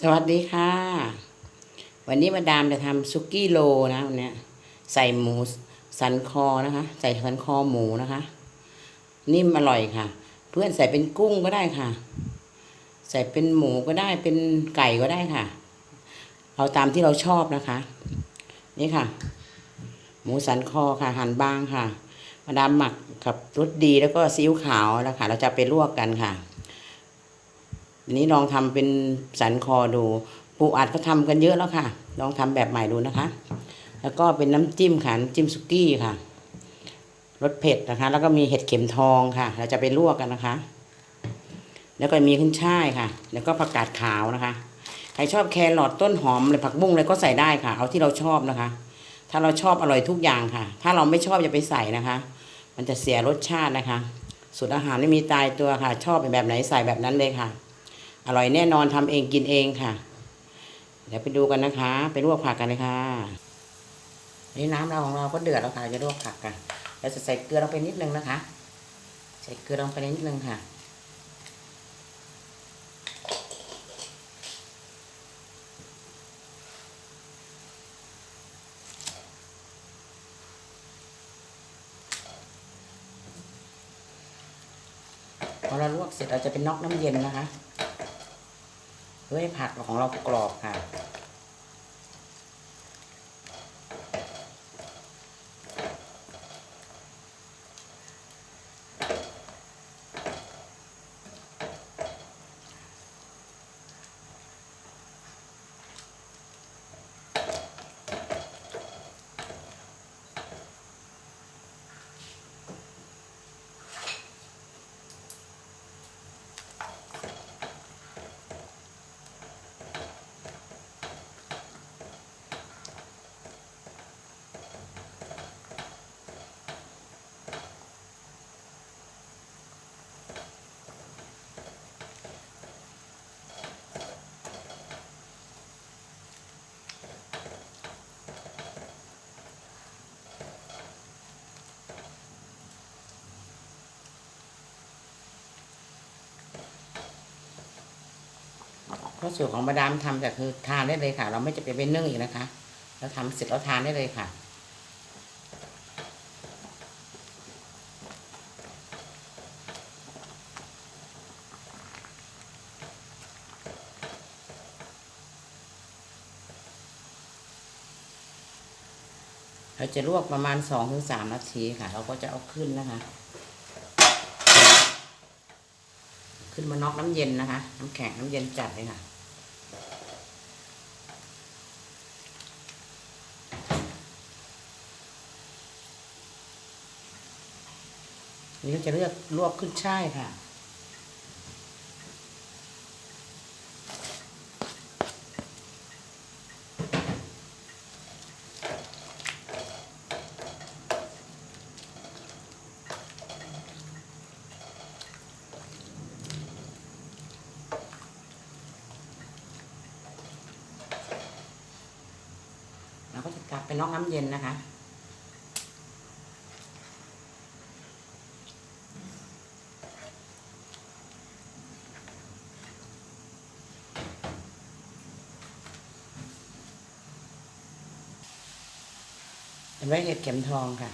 สวัสดีค่ะ วันนี้มาดามจะทำซุกี้โลนะวันนี้ใส่หมูสันคอนะคะ ใส่สันคอหมูนะคะ นิ่มอร่อยค่ะ เพื่อนใส่เป็นกุ้งก็ได้ค่ะ ใส่เป็นหมูก็ได้เป็นไก่ก็ได้ค่ะ เอาตามที่เราชอบนะคะ นี่ค่ะ หมูสันคอค่ะหั่นบางค่ะ มาดามหมักกับรสดีแล้วก็ซีอิ๊วขาวแล้วค่ะเราจะไปลวกกันค่ะ อันนี้ลองทำเป็นสันคอดู ปูอัดก็ทำกันเยอะแล้วค่ะ ลองทำแบบใหม่ดูนะคะ แล้วก็เป็นน้ำจิ้มค่ะน้ำจิ้มสุกี้ค่ะรสเผ็ดนะคะ แล้วก็มีเห็ดเข็มทองค่ะ เราจะไปลวกกันนะคะ แล้วก็มีขึ้นช่ายค่ะ แล้วก็ผักกาดขาวนะคะ ใครชอบแครอทต้นหอมหรือผักบุ้งอะไรก็ใส่ได้ค่ะ เอาที่เราชอบนะคะ ถ้าเราชอบอร่อยทุกอย่างค่ะ ถ้าเราไม่ชอบอย่าไปใส่นะคะ มันจะเสียรสชาตินะคะสูตรอาหารไม่มีตายตัวค่ะ ชอบเป็นแบบไหนใส่แบบนั้นเลยค่ะ อร่อยแน่นอนทำเองกินเองค่ะ เดี๋ยวไปดูกันนะคะ ไปลวกผักกันเลยค่ะ นี่น้ำเราของเราก็เดือดแล้วค่ะจะลวกผักกันเราจะใส่เกลือลงไปนิดนึงนะคะ ใส่เกลือลงไปนิดนึงค่ะพอเราลวกเสร็จเราจะเป็นนอกน้ำเย็นนะคะ เพื่อให้ผักของเรากรอบค่ะ ราะสูตรของมาดามทำแต่คือทานได้เลยค่ะ เราไม่จะไปเป็นนึ่งอีกนะคะ เราทำเสร็จเราทานได้เลยค่ะเราจะลวกประมาณสองถึงสามนาทีค่ะ เราก็จะเอาขึ้นนะคะ ขึ้นมาน็อกน้ำเย็นนะคะ น้ำแข็งน้ำเย็นจัดเลยค่ะ นี่ก็จะเลือกลวกขึ้นช่ายค่ะ เราก็จะกลับไปน็อกน้ำเย็นนะคะ เป็นไว้เห็ดเข็มทองค่ะ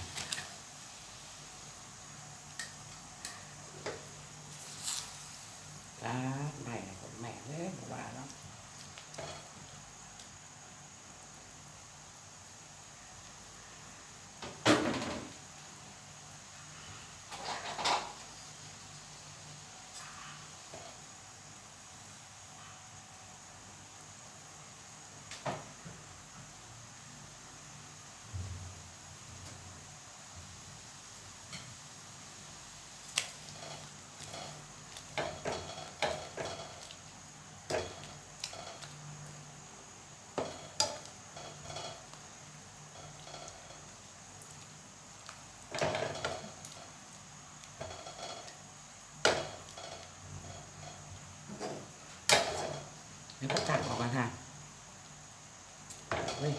ครับไม่นะผมแม่เลยบอกว่าแล้ว แล้วก็ตักออกมาค่ะเฮ้ย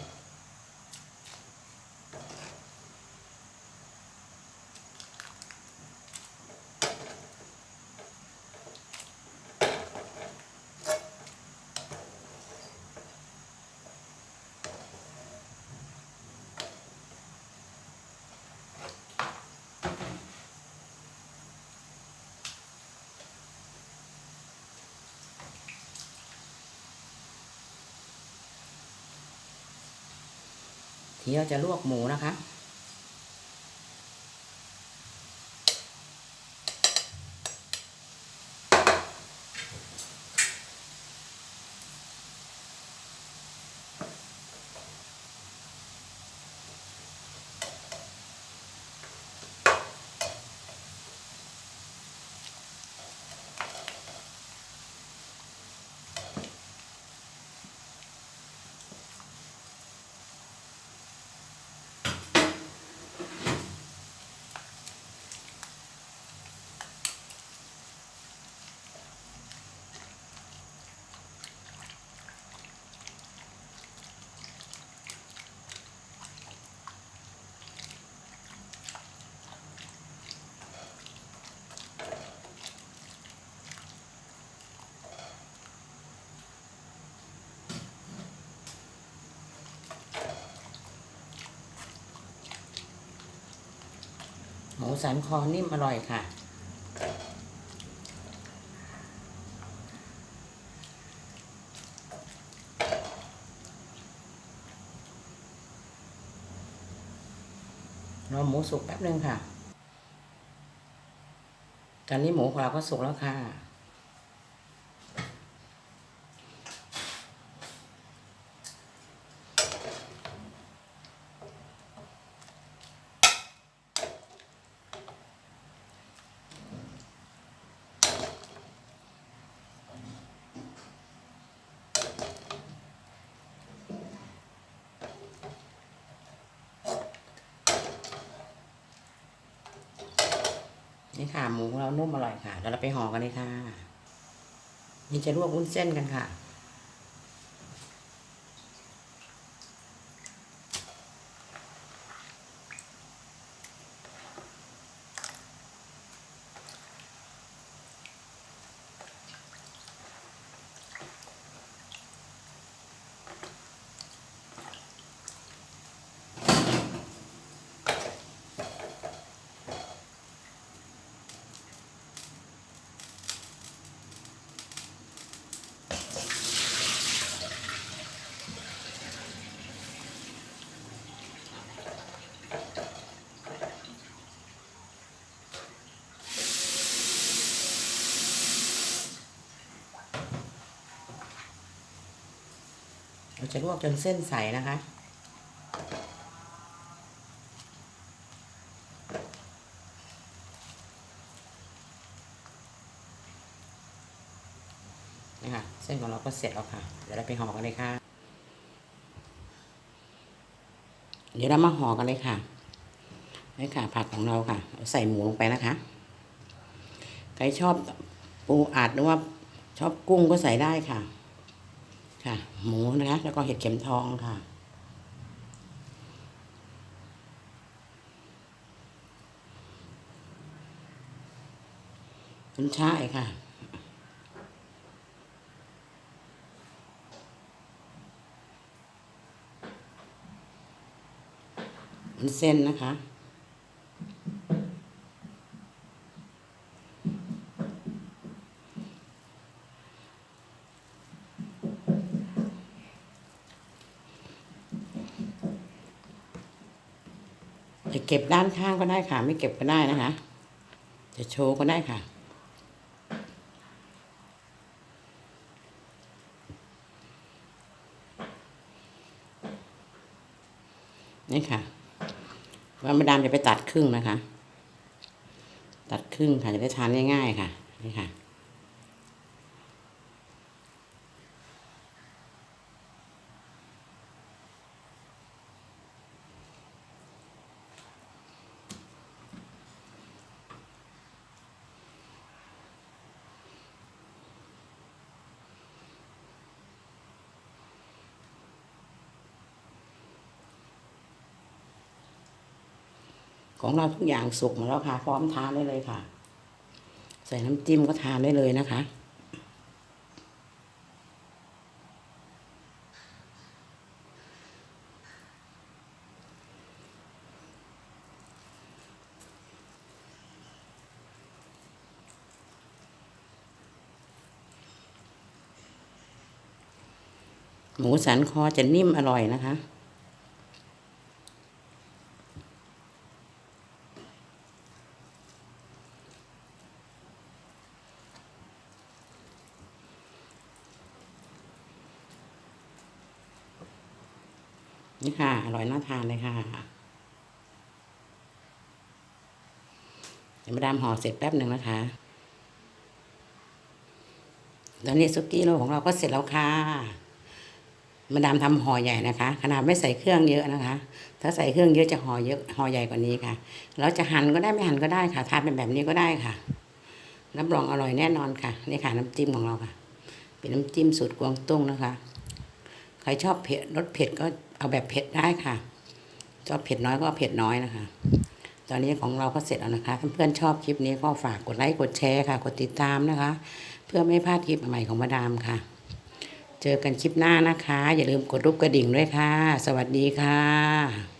ทีเราจะลวกหมูนะคะ มูสันคอนิ่มอร่อยค่ะ รอหมูสุกแป๊บนึงค่ะ ตอนนี้หมูของเราก็สุกแล้วค่ะ นี่ค่ะหมูของเรานุ่มอร่อยค่ะเดี๋ยวเราไปห่อกันเลยค่ะนี่จะลวกวุ้นเส้นกันค่ะ จะลวกจนเส้นใสนะคะ นี่ค่ะ เส้นของเราก็เสร็จแล้วค่ะ เดี๋ยวเราไปห่อกันเลยค่ะ เดี๋ยวเรามาห่อกันเลยค่ะนี่ค่ะ ผักของเราค่ะ ใส่หมูลงไปนะคะ ใครชอบปูอัดหรือว่าชอบกุ้งก็ใส่ได้ค่ะ ค่ะ หมูนะคะแล้วก็เห็ดเข็มทองค่ะขึ้นช่ายค่ะมันเส้นนะคะ จะเก็บด้านข้างก็ได้ค่ะ ไม่เก็บก็ได้นะคะ จะโชว์ก็ได้ค่ะ นี่ค่ะว่ามาดามจะไปตัดครึ่งนะคะ ตัดครึ่งค่ะจะได้ทานง่ายๆค่ะ นี่ค่ะ ของเราทุกอย่างสุกหมดแล้วค่ะ พร้อมทานได้เลยค่ะ ใส่น้ำจิ้มก็ทานได้เลยนะคะหมูสันคอจะนิ่มอร่อยนะคะ นี่ค่ะ อยน่าทานเลยค่ะเดี๋ยวมาดามห่อเสร็จแป๊บหนึ่งนะคะตอนนี้ซุกี้โลของเราก็เสร็จแล้วค่ะ มาดามทำห่อใหญ่นะคะ ขนาดไม่ใส่เครื่องเยอะนะคะ ถ้าใส่เครื่องเยอะจะห่อเยอะห่อใหญ่กว่านี้ค่ะเราจะหั่นก็ได้ไม่หั่นก็ได้ค่ะ ทานเป็นแบบนี้ก็ได้ค่ะรับรองอร่อยแน่นอนค่ะนี่ค่ะน้ำจิ้มของเราค่ะ เป็นน้ำจิ้มสูตรกวางตุ้งนะคะ ใครชอบเผ็ดรสเผ็ดก็ เอาแบบเผ็ดได้ค่ะชอบเผ็ดน้อยก็เผ็ดน้อยนะคะ ตอนนี้ของเราก็เสร็จแล้วนะคะเพื่อนๆชอบคลิปนี้ก็ฝากกดไลค์กดแชร์ค่ะ กดติดตามนะคะ เพื่อไม่พลาดคลิปใหม่ของมาดามค่ะ เจอกันคลิปหน้านะคะ อย่าลืมกดรูปกระดิ่งด้วยค่ะ สวัสดีค่ะ